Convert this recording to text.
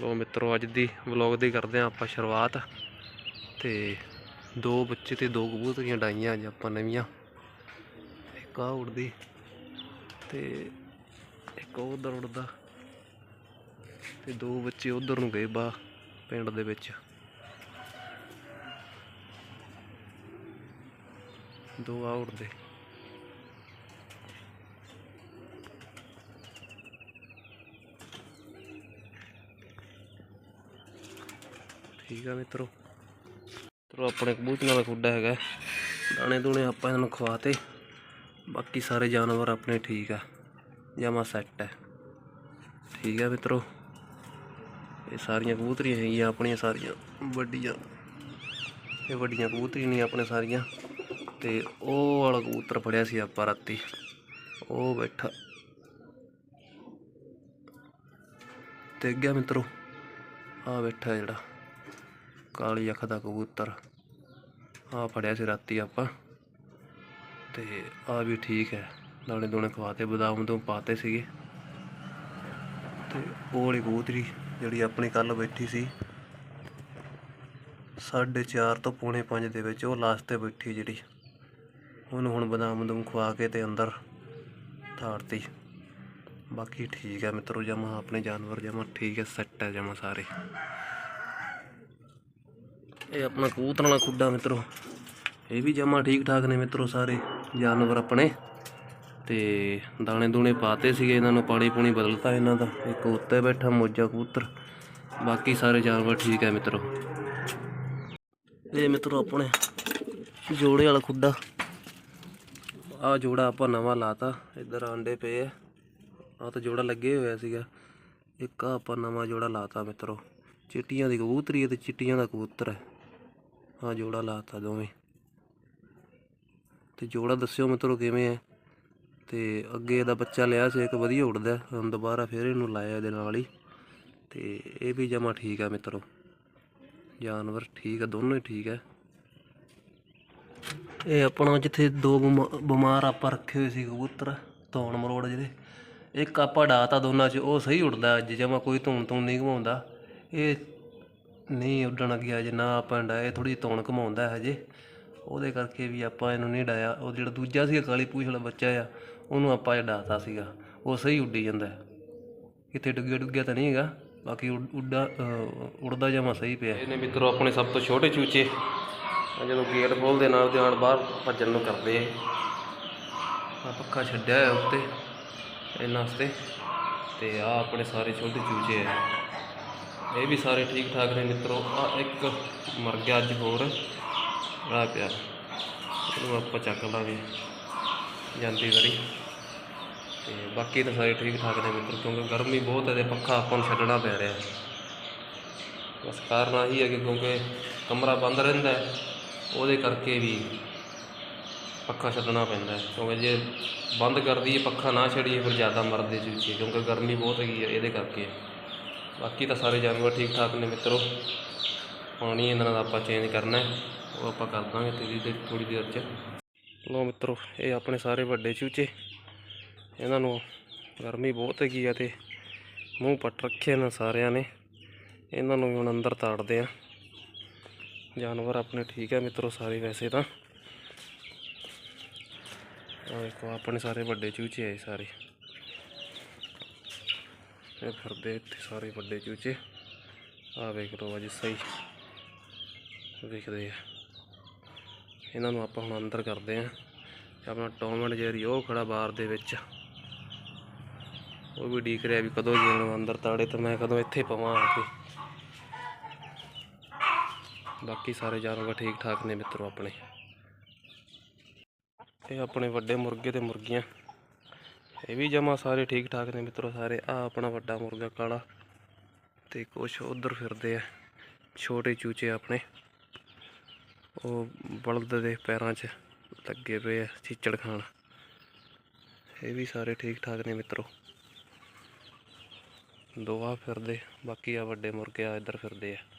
ਲੋ ਮਿੱਤਰੋ, ਅੱਜ ਦੀ ਵਲੌਗ ਦੀ ਕਰਦੇ ਆ ਆਪਾਂ ਸ਼ੁਰੂਆਤ। ਤੇ ਦੋ ਬੱਚੇ ਤੇ ਦੋ ਕਬੂਤਰੀਆਂ ਡਾਈਆਂ ਅੱਜ ਆਪਾਂ ਨਵੀਆਂ। ਇੱਕ ਆ ਉੜਦੀ ਤੇ ਇੱਕ ਉਧਰ ਉੜਦਾ। ਤੇ ਦੋ ਬੱਚੇ ਉਧਰ ਨੂੰ ਗਏ ਬਾ ਪਿੰਡ ਦੇ ਵਿੱਚ। ਦੋ ਆ ਉੜਦੇ। ਠੀਕ ਆ ਮਿੱਤਰੋ। ਮਿੱਤਰੋ, ਆਪਣੇ ਕਬੂਤਰਾਂ ਦਾ ਖੁੱਡਾ ਹੈਗਾ। ਦਾਣੇ ਦੂਣੇ ਆਪਾਂ ਇਹਨਾਂ ਨੂੰ ਖਵਾਤੇ। ਬਾਕੀ ਸਾਰੇ ਜਾਨਵਰ ਆਪਣੇ ਠੀਕ ਆ। ਜਮਾ ਸੈੱਟ ਹੈ ਠੀਕ ਆ ਮਿੱਤਰੋ। ਇਹ ਸਾਰੀਆਂ ਕਬੂਤਰੀਆਂ ਹੈਗੀਆਂ, ਆਪਣੀਆਂ ਸਾਰੀਆਂ ਵੱਡੀਆਂ। ਇਹ ਵੱਡੀਆਂ ਕਬੂਤਰੀਆਂ ਨੇ ਆਪਣੇ ਸਾਰੀਆਂ। ਤੇ ਉਹ ਵਾਲਾ ਕਬੂਤਰ ਫੜਿਆ ਸੀ ਆਪਾਂ ਰਾਤੀ। ਉਹ ਬੈਠਾ। ਤੇ ਗਿਆ ਮਿੱਤਰੋ ਆ ਬੈਠਾ ਜਿਹੜਾ। ਕਾਲੀ ਅੱਖ ਦਾ ਕਬੂਤਰ। ਆ ਫੜਿਆ ਸੀ ਰਾਤੀ ਆਪਾਂ। ਤੇ ਆ ਵੀ ਠੀਕ ਹੈ। ਦਾਣੇ ਦੂਣੇ ਖਵਾਤੇ, ਬਦਾਮ ਤੋਂ ਪਾਤੇ ਸੀਗੇ। ਤੇ ਉਹ ਵਾਲੀ ਕਬੂਤਰੀ ਜਿਹੜੀ ਆਪਣੀ ਕੱਲ ਬੈਠੀ ਸੀ 4:30 ਤੋਂ ਪੌਣੇ 5 ਦੇ ਵਿੱਚ ਉਹ ਲਾਸਟ ਤੇ ਬੈਠੀ ਜਿਹੜੀ। ਉਹਨੂੰ ਹੁਣ ਬਦਾਮ ਦੂਮ ਖਵਾ ਕੇ ਤੇ ਅੰਦਰ ਤਾੜਤੀ ਬਾਕੀ ਠੀਕ ਹੈ ਮਿੱਤਰੋ ਜਮਾ ਆਪਣੇ ਜਾਨਵਰ ਜਮਾ ਠੀਕ ਹੈ, ਸੈੱਟ ਹੈ ਜਮਾ ਸਾਰੇ। ਇਹ ਆਪਣਾ ਕਬੂਤਰਾਂ ਵਾਲਾ ਖੁੱਡਾ ਮਿੱਤਰੋ। ਇਹ ਵੀ ਜਮਾ ਠੀਕ ਠਾਕ ਨੇ ਮਿੱਤਰੋ ਸਾਰੇ, ਜਾਨਵਰ ਆਪਣੇ। ਤੇ ਦਾਣੇ ਦੂਣੇ ਪਾਤੇ ਸੀਗੇ ਇਹਨਾਂ ਨੂੰ ਪਾਣੀ ਪੂਣੀ ਬਦਲਤਾ ਇਹਨਾਂ ਦਾ। ਇੱਕ ਉੱਤੇ ਬੈਠਾ ਮੋਜਾ ਕਬੂਤਰ। ਬਾਕੀ ਸਾਰੇ ਜਾਨਵਰ ਠੀਕ ਹੈ ਮਿੱਤਰੋ। ਇਹ ਮਿੱਤਰੋ ਆਪਣੇ ਜੋੜੇ ਵਾਲਾ ਖੁੱਡਾ। ਆ ਜੋੜਾ ਆਪਾਂ ਨਵਾਂ ਲਾਤਾ, ਇੱਧਰ ਆਂਡੇ ਪਏ ਆ। ਆ ਤਾਂ ਜੋੜਾ ਲੱਗੇ ਹੋਇਆ ਸੀਗਾ। ਇੱਕ ਆਹ ਆਪਾਂ ਨਵਾਂ ਜੋੜਾ ਲਾਤਾ ਮਿੱਤਰੋ। ਚਿੱਟੀਆਂ ਦੀ ਕਬੂਤਰੀ ਹੈ ਤੇ ਚਿੱਟੀਆਂ ਦਾ ਕਬੂਤਰ ਹੈ। ਆ ਜੋੜਾ ਲਾਤਾ ਦੋਵੇਂ। ਤੇ ਜੋੜਾ ਦੱਸਿਓ ਮਿੱਤਰੋ ਕਿਵੇਂ ਹੈ ਤੇ ਅੱਗੇ ਇਹਦਾ ਬੱਚਾ ਲਿਆ ਸੀ, ਇੱਕ ਵਧੀਆ ਉੱਡਦਾ। ਹੁਣ ਦੁਬਾਰਾ ਫਿਰ ਇਹਨੂੰ ਲਾਇਆ ਇਹਦੇ ਨਾਲ ਹੀ। ਤੇ ਇਹ ਵੀ ਜਮਾ ਠੀਕ ਹੈ ਮਿੱਤਰੋ। ਜਾਨਵਰ ਠੀਕ ਆ, ਦੋਨੋਂ ਹੀ ਠੀਕ ਹੈ ਇਹ ਆਪਣਾ ਜਿੱਥੇ ਦੋ ਬਿਮਾ- ਬਿਮਾਰ ਆਪਾਂ ਰੱਖੇ ਹੋਏ ਸੀ, ਕਬੂਤਰ, ਧੌਣ ਮਰੋੜ ਜਿਹਦੇ। ਇੱਕ ਆਪਾਂ ਡਾਤਾ ਦੋਨਾਂ 'ਚ, ਉਹ ਸਹੀ ਉੱਡਦਾ ਅੱਜ, ਜਮਾ ਕੋਈ ਧੂਣ ਧੂਣ ਨਹੀਂ ਘਮਾਉਂਦਾ। ਇਹ ਨਹੀਂ ਉੱਡਣ ਗਿਆ ਜਿੰਨਾ ਆਪਾਂ ਡਾਇਆ, ਇਹ ਥੋੜੀ ਧੌਣ ਘਮਾਉਂਦਾ ਹੈ ਹਜੇ। ਉਹਦੇ ਕਰਕੇ ਵੀ ਆਪਾਂ ਇਹਨੂੰ ਨਹੀਂ ਡਾਇਆ। ਉਹ ਜਿਹੜਾ ਦੂਜਾ ਸੀ ਕਾਲੀ ਪੂਛ ਵਾਲਾ ਬੱਚਾ ਆ, ਉਹਨੂੰ ਆਪਾਂ ਇਹ ਡਾਤਾ ਸੀਗਾ। ਉਹ ਸਹੀ ਉੱਡੀ ਜਾਂਦਾ ਹੈ। ਕਿਤੇ ਡੁੱਗਿਆ ਡੁੱਗਿਆ ਤਾਂ ਨਹੀਂ ਹੈਗਾ। ਬਾਕੀ ਉੱਡਾ ਅਹ ਉੜਦਾ ਜਮਾ ਸਹੀ ਪਿਆ। ਇਹਨੇ ਮਿੱਤਰੋ, ਆਪਣੇ ਸਭ ਤੋਂ ਛੋਟੇ ਚੂਚੇ। ਜਦੋਂ ਗੇਟ ਖੋਲਦੇ ਨਾਲ ਦੇ ਬਾਹਰ ਭੱਜਣ ਨੂੰ ਕਰਦੇ ਆ। ਪੱਖਾ ਛੱਡਿਆ ਹੈ ਉੱਤੇ, ਇਹਨਾਂ ਵਾਸਤੇ। ਤੇ ਆ ਆਪਣੇ ਸਾਰੇ ਛੋਟੇ ਚੂਚੇ ਆ। ਇਹ ਵੀ ਸਾਰੇ ਠੀਕ ਠਾਕ ਨੇ ਮਿੱਤਰੋ। ਆ ਇੱਕ ਮਰ ਗਿਆ ਅੱਜ ਹੋਰ। ਆ ਪਿਆ। ਇਹਨੂੰ ਆਪਾਂ ਚੱਕ ਲਾਂਗੇ। ਜਾਂਦੀ ਵਾਰੀ। ਤੇ ਬਾਕੀ ਤਾਂ ਸਾਰੇ ਠੀਕ ਠਾਕ ਨੇ ਮਿੱਤਰ, ਕਿਉਂਕਿ ਗਰਮੀ ਬਹੁਤ ਹੈ ਤੇ ਪੱਖਾ ਆਪਾਂ ਨੂੰ ਛੱਡਣਾ ਪੈ ਰਿਹਾ। ਬਸ ਕਾਰਨ ਆਹੀ ਹੈ ਕਿ ਕਿਉਂਕਿ ਕਮਰਾ ਬੰਦ ਰਹਿੰਦਾ ਹੈ, ਉਹਦੇ ਕਰਕੇ ਵੀ ਪੱਖਾ ਛੱਡਣਾ ਪੈਂਦਾ ਕਿਉਂਕਿ ਜੇ ਬੰਦ ਕਰ ਦਈਏ, ਪੱਖਾ ਨਾ ਛੱਡੀਏ, ਫਿਰ ਜ਼ਿਆਦਾ ਮਰਦੇ ਚੂਚੇ ਕਿਉਂਕਿ ਗਰਮੀ ਬਹੁਤ ਹੈਗੀ ਹੈ, ਇਹਦੇ ਕਰਕੇ। ਬਾਕੀ ਤਾਂ ਸਾਰੇ ਜਾਨਵਰ ਠੀਕ ਠਾਕ ਨੇ ਮਿੱਤਰੋ। ਪਾਣੀ ਇਹਨਾਂ ਦਾ ਆਪਾਂ ਚੇਂਜ ਕਰਨਾ ਹੈ। ਉਹ ਆਪਾਂ ਕਰ ਦਾਂਗੇ ਤੇਰੀ ਦੇ ਥੋੜੀ ਦੇਰ ਚ। ਲੋ ਮਿੱਤਰੋ, ਇਹ ਆਪਣੇ ਸਾਰੇ ਵੱਡੇ ਚੂਚੇ। ਇਹਨਾਂ ਨੂੰ ਗਰਮੀ ਬਹੁਤ ਹੈਗੀ ਆ ਤੇ ਮੂੰਹ ਪੱਟ ਰੱਖੇ ਇਹਨਾਂ ਸਾਰਿਆਂ ਨੇ। ਇਹਨਾਂ ਨੂੰ ਵੀ ਹੁਣ ਅੰਦਰ ਤਾੜਦੇ ਆ। ਜਾਨਵਰ ਆਪਣੇ ਠੀਕ ਹੈ ਮਿੱਤਰੋ ਸਾਰੇ ਵੈਸੇ ਤਾਂ। ਆ ਦੇਖੋ, ਆਪਣੇ ਸਾਰੇ ਵੱਡੇ ਚੂਚੇ ਆਏ ਸਾਰੇ। ਇਹ ਫਿਰਦੇ ਇੱਥੇ ਸਾਰੇ ਵੱਡੇ ਚੂਚੇ। ਆ ਵੇਖ ਲਓ ਅੱਜ ਸਹੀ। ਵੇਖਦੇ ਆ। ਇਹਨਾਂ ਨੂੰ ਆਪਾਂ ਹੁਣ ਅੰਦਰ ਕਰਦੇ ਆ। ਆਪਣਾ ਟੌਮ ਐਂਡ ਉਹ ਖੜਾ ਬਾਰ ਦੇ ਵਿੱਚ। ਉਹ ਵੀ ਡੀਕ ਰਿਹਾ ਵੀ ਕਦੋਂ ਜੀ ਇਹਨੂੰ ਅੰਦਰ ਤਾੜੇ ਤੇ ਮੈਂ ਕਦੋਂ ਇੱਥੇ ਪਵਾਂ ਆ ਕੇ। ਬਾਕੀ ਸਾਰੇ ਜਾਨਵਰ ਠੀਕ ਠਾਕ ਨੇ ਮਿੱਤਰੋ ਆਪਣੇ। ਇਹ ਆਪਣੇ ਵੱਡੇ ਮੁਰਗੇ ਤੇ ਮੁਰਗੀਆਂ। ਇਹ ਵੀ ਜਮਾ ਸਾਰੇ ਠੀਕ ਠਾਕ ਨੇ ਮਿੱਤਰੋ ਸਾਰੇ। ਆ ਆਪਣਾ ਵੱਡਾ ਮੁਰਗਾ ਕਾਲਾ ਤੇ ਕੁਛ ਉਧਰ ਫਿਰਦੇ ਆ, ਛੋਟੇ ਚੂਚੇ ਆਪਣੇ। ਉਹ ਬਲਦ ਦੇ ਪੈਰਾਂ 'ਚ ਲੱਗੇ ਪਏ ਆ ਚੀਚੜ ਖਾਣ। ਇਹ ਵੀ ਸਾਰੇ ਠੀਕ ਠਾਕ ਨੇ ਮਿੱਤਰੋ। ਦੋਆ ਫਿਰਦੇ, ਬਾਕੀ ਆ ਵੱਡੇ ਮੁਰਗੇ ਆ ਇੱਧਰ ਫਿਰਦੇ ਆ।